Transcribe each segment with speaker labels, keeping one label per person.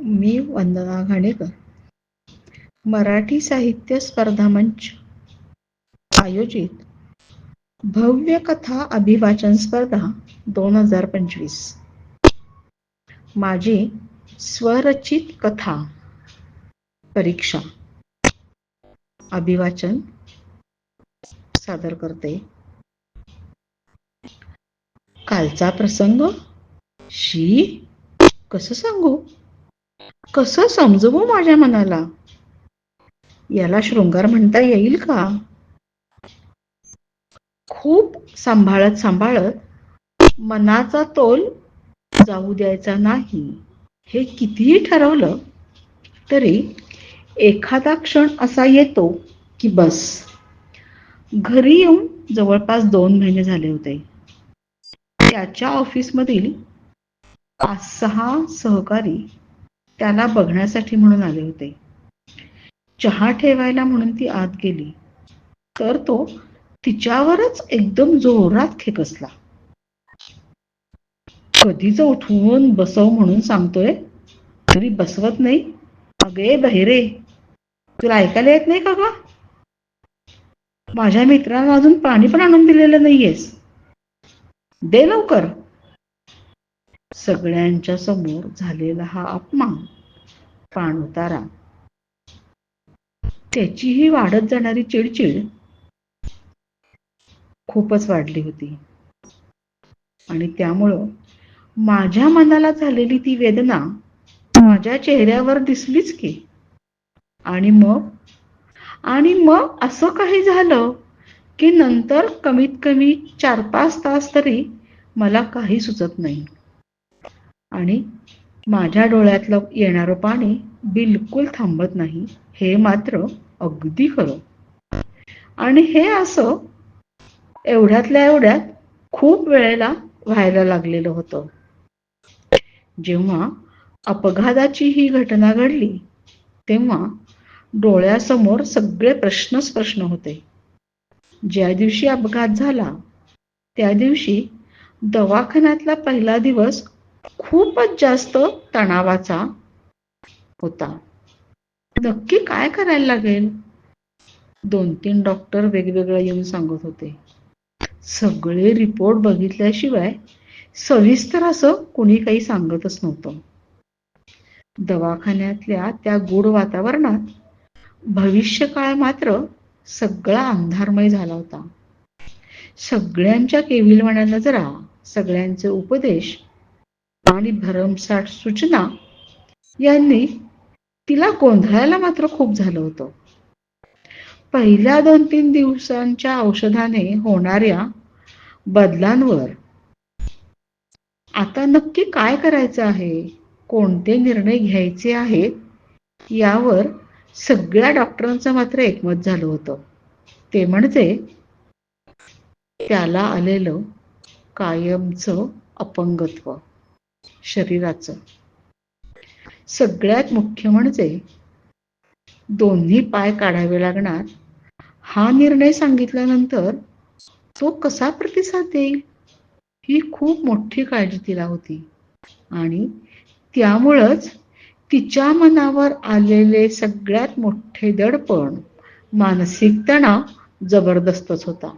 Speaker 1: मी वंदना घाणेकर. मराठी साहित्य स्पर्धा मंच आयोजित. भव्य कथा अभिवाचन स्पर्धा दोन हजार पंचवीस. माझी स्वरचित कथा परीक्षा. अभिवाचन सादर करते. कालचा प्रसंग? शी कसं सांगू? कसं समजवू माझ्या मनाला? याला शृंगार म्हणता येईल का? खूप सांभाळत सांभाळत मनाचा तोल जाऊ द्यायचा नाही. हे कितीही ठरवलं तरी एखादा क्षण असा येतो की बस. घरी येऊन जवळपास दोन महिने झाले होते. त्याच्या ऑफिसमधील पाच सहा सहकारी त्याला बघण्यासाठी म्हणून आले होते. चहा ठेवायला म्हणून ती आत गेली. तर तो तिच्यावरच एकदम जोरात खेकसला. कधीच उठवून बसव म्हणून सांगतोय तरी बसवत नाही? अगे बहिरे तुला ऐकायला येत नाही का ग? माझ्या मित्रांना अजून पाणी पण आणून दिलेलं नाहीयेस. दे लवकर. सगळ्यांच्या समोर झालेला हा अपमान पाणउतारा त्याचीही वाढत जाणारी चिडचिड खूपच वाढली होती. आणि त्यामुळं माझ्या मनाला झालेली ती वेदना माझ्या चेहऱ्यावर दिसलीच की. आणि मग? आणि मग असं काही झालं की नंतर कमीत कमी चार पाच तास तरी मला काही सुचत नाही. आणि माझ्या डोळ्यातलं येणारं पाणी बिलकुल थांबत नाही. हे मात्र अगदी खरं. आणि हे असं एवढ्यातल्या एवढ्यात खूप वेळेला व्हायला लागलेलं होतं. जेव्हा अपघाताची ही घटना घडली तेव्हा डोळ्यासमोर सगळे प्रश्नच प्रश्न होते. ज्या दिवशी अपघात झाला त्या दिवशी दवाखान्यातला पहिला दिवस खूपच जास्त तणावाचा होता. नक्की काय करायला लागेल? दोन तीन डॉक्टर वेगवेगळे येऊन सांगत होते. सगळे रिपोर्ट बघितल्याशिवाय सविस्तर असं कोणी काही सांगतच नव्हतं. दवाखान्यातल्या त्या गूढ वातावरणात भविष्यकाळ मात्र सगळा अंधारमय झाला होता. सगळ्यांच्या केविलवाण्यांना जरा सगळ्यांचे उपदेश आणि भरमसाठ सूचना यांनी तिला गोंधळायला मात्र खूप झालं होतं. पहिल्या दोन तीन दिवसांच्या औषधाने होणाऱ्या बदलांवर आता नक्की काय करायचं आहे? कोणते निर्णय घ्यायचे आहेत? यावर सगळ्या डॉक्टरांचं मात्र एकमत झालं होतं. ते म्हणजे त्याला आलेलं कायमचं अपंगत्व. शरीराचं. सगळ्यात मुख्य म्हणजे दोन्ही पाय काढावे लागणार. हा निर्णय सांगितल्यानंतर तो कसा प्रतिसाद देईल? ही खूप मोठी काळजी तिला होती. आणि त्यामुळंच तिच्या मनावर आलेले सगळ्यात मोठे दडपण मानसिक तणाव जबरदस्तच होता.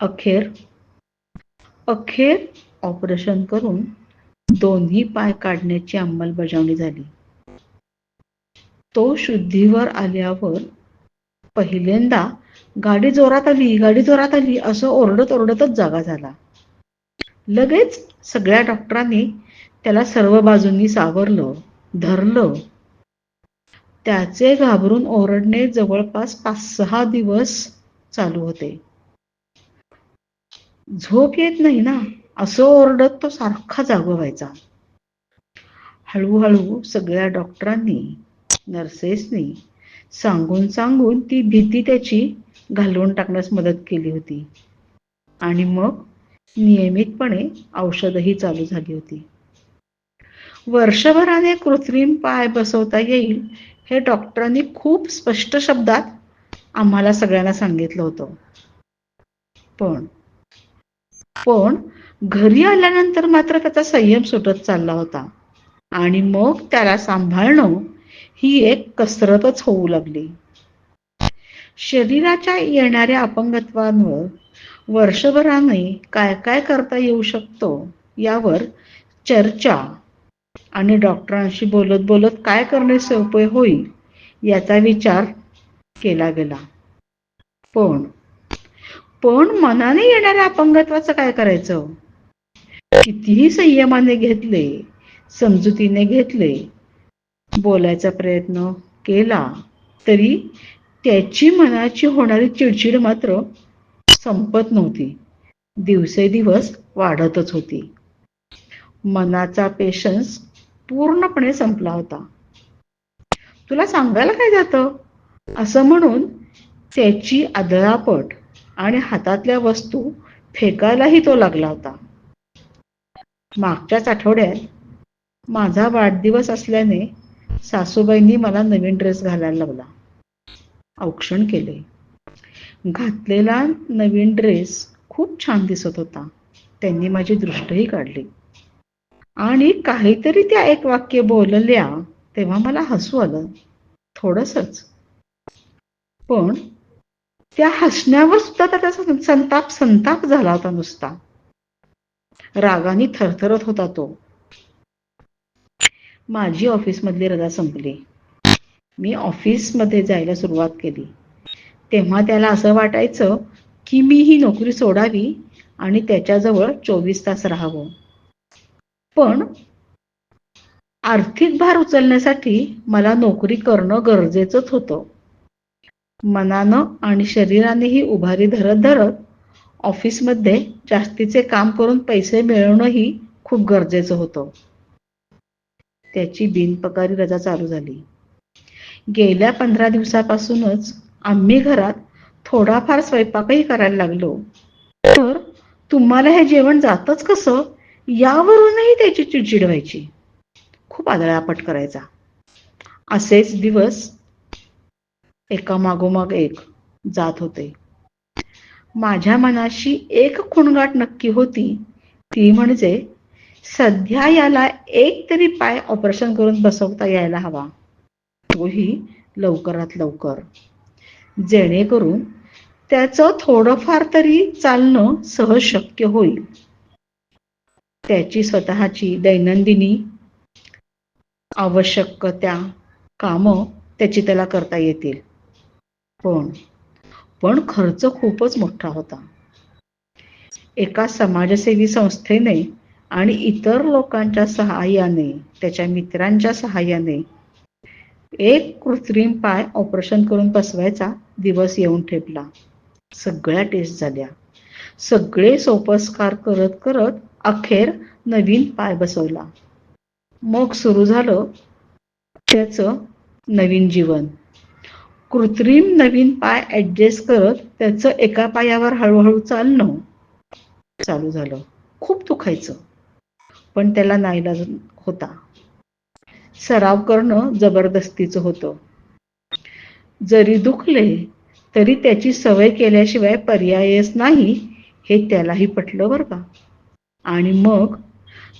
Speaker 1: अखेर अखेर ऑपरेशन करून दोन्ही पाय काढण्याची अंमलबजावणी झाली. तो शुद्धीवर आल्यावर पहिल्यांदा गाडी जोरात आली गाडी जोरात आली असं ओरडत ओरडतच जागा झाला. लगेच सगळ्या डॉक्टरांनी त्याला सर्व बाजूंनी सावरलं धरलं. त्याचे घाबरून ओरडणे जवळपास पाच सहा दिवस चालू होते. झोप येत नाही ना? असं ओरडत तो सारखा जाग व्हायचा हळूहळू सगळ्या डॉक्टरांनी नर्सेसनी सांगून सांगून ती भीती त्याची घालवून टाकण्यास मदत केली होती. आणि मग नियमितपणे औषधही चालू झाली होती. वर्षभराने कृत्रिम पाय बसवता येईल हे डॉक्टरांनी खूप स्पष्ट शब्दात आम्हाला सगळ्यांना सांगितलं होतं. पण पण घरी आल्यानंतर मात्र त्याचा संयम सुटत चालला होता. आणि मग त्याला सांभाळणं ही एक कसरतच होऊ लागली. शरीराच्या येणाऱ्या अपंगत्वांवर वर्षभराने काय काय करता येऊ शकतो यावर चर्चा आणि डॉक्टरांशी बोलत बोलत काय करणे सोपे होईल याचा विचार केला गेला. पण पण मनाने येणाऱ्या अपंगत्वाचं काय करायचं? कितीही संयमाने घेतले समजुतीने घेतले बोलायचा प्रयत्न केला तरी त्याची मनाची होणारी चिडचिड मात्र संपत नव्हती. दिवसेदिवस वाढतच होती. मनाचा पेशन्स पूर्णपणे संपला होता. तुला सांगायला काय जातं? असं म्हणून त्याची आदळापट आणि हातातल्या वस्तू फेकायलाही तो लागला होता. मागच्याच आठवड्यात माझा वाढदिवस असल्याने सासूबाईंनी मला नवीन ड्रेस घालायला लावला. औक्षण केले. घातलेला नवीन ड्रेस खूप छान दिसत होता. त्यांनी माझी दृष्टही काढली. आणि काहीतरी त्या एक वाक्य बोलल्या तेव्हा मला हसू आलं. थोडसच. पण त्या हसण्यावर सुद्धा त्याचा संताप संताप झाला होता नुसता. रागाने थरथरत होता तो. माझी ऑफिसमधली रजा संपली. मी ऑफिसमध्ये जायला सुरुवात केली. तेव्हा त्याला असं वाटायचं की मी ही नोकरी सोडावी आणि त्याच्याजवळ चोवीस तास राहावं. पण आर्थिक भार उचलण्यासाठी मला नोकरी करणं गरजेचंच होतं. मनानं आणि शरीरानेही उभारी धरत धरत ऑफिसमध्ये जास्तीचे काम करून पैसे मिळवणंही खूप गरजेचं होतं. त्याची बिनपकारी रजा चालू झाली. गेल्या पंधरा दिवसापासूनच आम्ही घरात थोडाफार स्वयंपाकही करायला लागलो. तर तुम्हाला हे जेवण जातच कसं? यावरूनही त्याची चिडचिड व्हायची. खूप आदळापट करायचा. असेच दिवस एका मागोमाग एक जात होते. माझ्या मनाशी एक खुणगाट नक्की होती. ती म्हणजे सध्या याला एक तरी पाय ऑपरेशन करून बसवता यायला हवा. तोही लवकरात लवकर. जेणेकरून त्याचं थोडंफार तरी चालणं सहज शक्य होईल. त्याची स्वतःची दैनंदिनी आवश्यक त्या कामं त्याची त्याला करता येतील. पण पण खर्च खूपच मोठा होता. एका समाजसेवी संस्थेने आणि इतर लोकांच्या सहाय्याने त्याच्या मित्रांच्या सहाय्याने एक कृत्रिम पाय ऑपरेशन करून बसवायचा दिवस येऊन ठेपला. सगळ्या टेस्ट झाल्या. सगळे सोपस्कार करत करत अखेर नवीन पाय बसवला. मग सुरू झालं त्याचं नवीन जीवन. कृत्रिम नवीन पाय ऍडजस्ट करत त्याचं एका पायावर हळूहळू चालणं चालू झालं. खूप दुखायचं. पण त्याला नाईलाज होता. सराव करणं जबरदस्तीचं होतं. जरी दुखले तरी त्याची सवय केल्याशिवाय पर्यायच नाही हे त्यालाही पटलं बरं का. आणि मग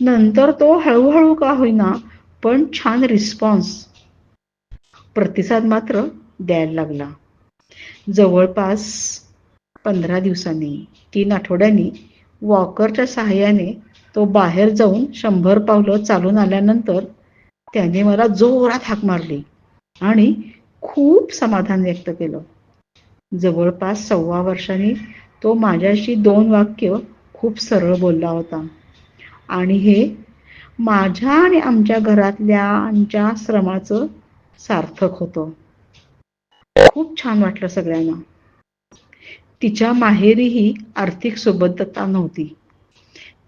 Speaker 1: नंतर तो हळूहळू का होईना पण छान रिस्पॉन्स प्रतिसाद मात्र द्यायला लागला. जवळपास पंधरा दिवसांनी तीन आठवड्यांनी वॉकरच्या सहाय्याने तो बाहेर जाऊन शंभर पावलं चालून आल्यानंतर त्याने मला जोरात हाक मारली आणि खूप समाधान व्यक्त केलं. जवळपास सव्वा वर्षांनी तो माझ्याशी दोन वाक्य खूप सरळ बोलला होता. आणि हे माझ्या आणि आमच्या घरातल्यांच्या श्रमाचं सार्थक होतं. खूप छान वाटलं सगळ्यांना. तिच्या माहेरीही आर्थिक सुबद्धता नव्हती.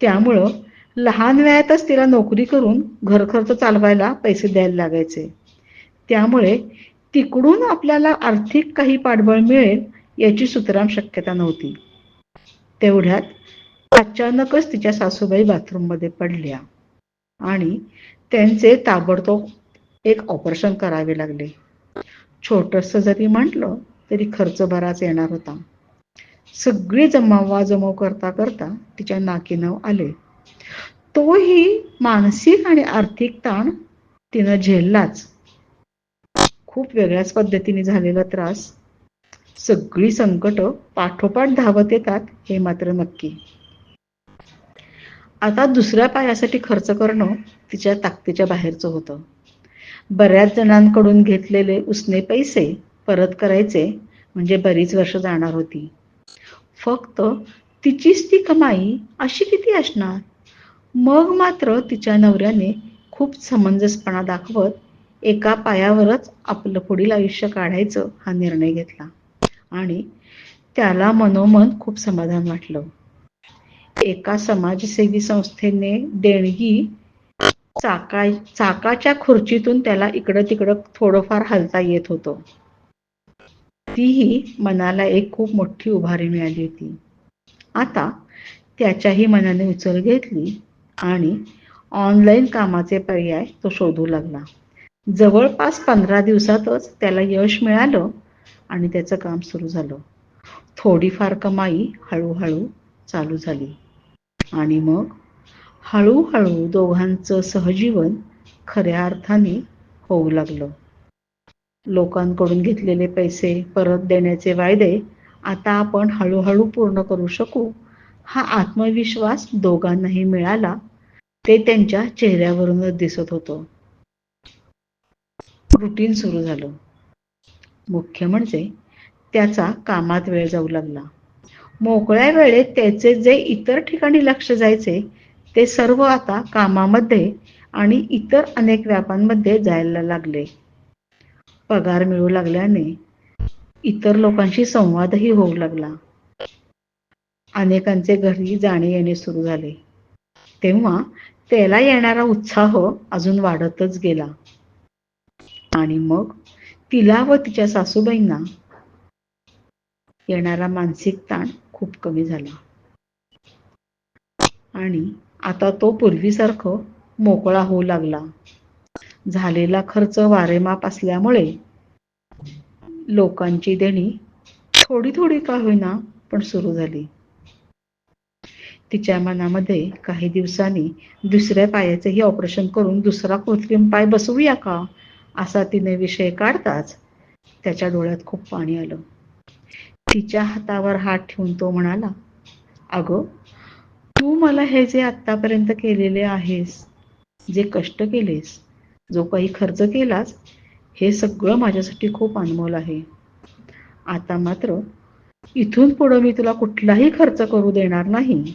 Speaker 1: त्यामुळं लहान वयातच तिला नोकरी करून घरखर्च चालवायला पैसे द्यायला लागायचे. त्यामुळे तिकडून आपल्याला आर्थिक काही पाठबळ मिळेल याची सुतराम शक्यता नव्हती. तेवढ्यात अचानकच तिच्या सासूबाई बाथरूममध्ये पडल्या आणि त्यांचे ताबडतोब एक ऑपरेशन करावे लागले. छोटंसं जरी म्हटलं तरी खर्च बराच येणार होता. सगळी जमावा जमव करता करता तिच्या नाकीनव आले. तोही मानसिक आणि आर्थिक ताण तिनं झेललाच. खूप वेगळ्याच पद्धतीने झालेला त्रास. सगळी संकट पाठोपाठ धावत येतात हे मात्र नक्की. आता दुसऱ्या पायासाठी खर्च करणं तिच्या ताकदीच्या बाहेरचं होतं. बऱ्याच जणांकडून घेतलेले उसने पैसे परत करायचे म्हणजे बरीच वर्ष जाणार होती. फक्त तिचीच ती कमाई अशी किती असणार? मग मात्र तिच्या नवऱ्याने खूप समंजसपणा दाखवत एका पायावरच आपलं पुढील आयुष्य काढायचं हा निर्णय घेतला. आणि त्याला मनोमन खूप समाधान वाटलं. एका समाजसेवी संस्थेने देणगी चाका चाकाच्या खुर्चीतून त्याला इकडं तिकडं थोडंफार हलता येत होतं. तीही मनाला एक खूप मोठी उभारी मिळाली होती. आता त्याच्याही मनाने उचल घेतली आणि ऑनलाईन कामाचे पर्याय तो शोधू लागला. जवळपास पंधरा दिवसातच त्याला यश मिळालं आणि त्याचं काम सुरू झालं. थोडीफार कमाई हळूहळू चालू झाली. आणि मग हळूहळू दोघांचं सहजीवन खऱ्या अर्थाने होऊ लागलं. लोकांकडून घेतलेले पैसे परत देण्याचे वायदे आता आपण हळूहळू पूर्ण करू शकू हा आत्मविश्वास दोघांनाही मिळाला ते त्यांच्या चेहऱ्यावरूनच दिसत होतं. रुटीन सुरू झालं. मुख्य म्हणजे त्याचा कामात वेळ जाऊ लागला. मोकळ्या वेळेत त्याचे जे इतर ठिकाणी लक्ष जायचे ते सर्व आता कामामध्ये आणि इतर अनेक व्यापांमध्ये जायला लागले. पगार मिळू लागल्याने इतर लोकांशी संवादही होऊ लागला. अनेकांचे घरी जाणे येणे सुरू झाले. तेव्हा त्याला येणारा उत्साह अजून वाढतच गेला. आणि मग तिला व तिच्या सासूबाईंना येणारा मानसिक ताण खूप कमी झाला. आणि आता तो पूर्वीसारखं मोकळा होऊ लागला. झालेला खर्च वारेमाप असल्यामुळे लोकांची देणी थोडी थोडी का होईना पण सुरू झाली. तिच्या मनामध्ये काही दिवसांनी दुसऱ्या पायाचेही ऑपरेशन करून दुसरा कृत्रिम पाय बसवूया का? असा तिने विषय काढताच त्याच्या डोळ्यात खूप पाणी आलं. तिच्या हातावर हात ठेवून तो म्हणाला अगं तू मला हे जे आत्तापर्यंत केलेले आहेस जे कष्ट केलेस जो काही खर्च केलास हे सगळं माझ्यासाठी खूप अनमोल आहे. आता मात्र इथून पुढं मी तुला कुठलाही खर्च करू देणार नाही.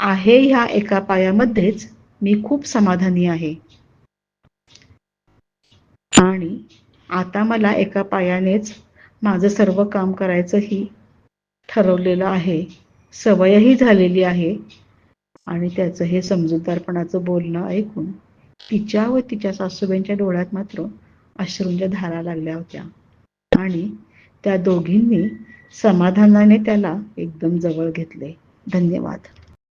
Speaker 1: आहे ह्या एका पायामध्येच मी खूप समाधानी आहे. आणि आता मला एका पायानेच माझं सर्व काम करायचंही ठरवलेलं आहे. सवयही झालेली आहे. आणि त्याचं हे समजूतदारपणाचं बोलणं ऐकून तिच्या व तिच्या सासूबाईंच्या डोळ्यात मात्र अश्रूंच्या धारा लागल्या होत्या. आणि त्या दोघींनी समाधानाने त्याला एकदम जवळ घेतले. धन्यवाद.